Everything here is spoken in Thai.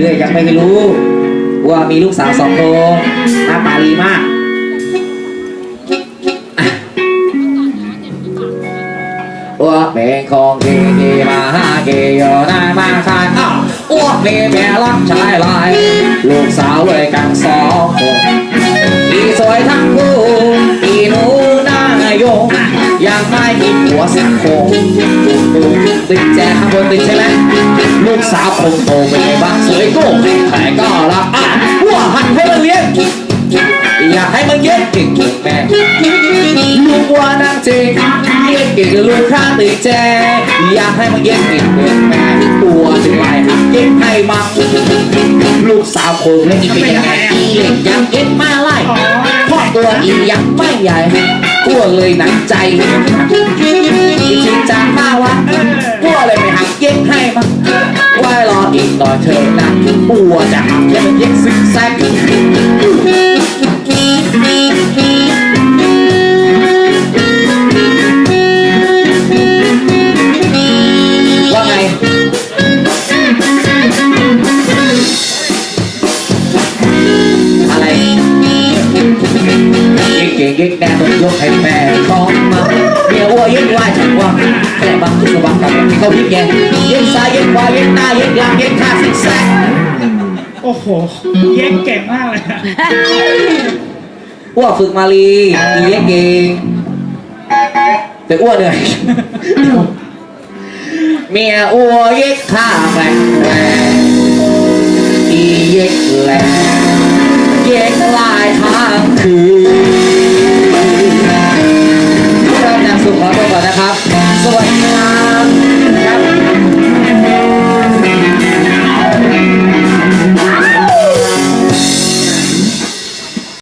เรื่อยยังไม่รู้ว่ามีลูกสาวสองคนหน้าตาดีมากอะว่าเป็นของดีดีมาหาเกยอนามาคายอ้าวอ้วกนี่แม่รักชายลายลูกสาวเลยกันสองคนอีสวยทั้งคู่อีหนูหน้ายงยังไม่มีผัวสักคนติดแจข้างบนติดใช่ไหม ลูกสาวคงโตเป็นไงบ้างสวยโก้แต่ก็รักอะหัวหันให้มันเลี้ยงอยากให้มันเย็นเก่งแม่ลูกว่านางเจงเย็นเก่งลูกข้าติดแจอยากให้มันเย็นเก่งแม่ตัวถึงไรหักเย็นให้มักลูกสาวคงเล่นอีกเป็นยังไงเล่นยังเย็นมาไล่พ่อตัวอียังไม่ใหญ่กลัวเลยหนักใจอีชิงจางมาวัด เธอนะปัวจะหักแค่มันเย็กซิกแซกว่าไงอะไรยิ่งเก่งยิ่งแน่ต้องยกให้แม่ของมาเมียวัวยิ่งไหวฉันว่าแม่บังสว่างกับเขายิ่งแย่ยิ่งซ้ายยิ่งขวายิ่งหน้ายิ่งหลังยิ่งข้า โอ้โหเย็กเก่งมากเลยอะอ้วฝึกมาลีอีเล็กเองแต่อ้วเหนื่อยเมียอ้วเย็กข้าแรงแรงอีเย็กแรงเย็กลายทางคืน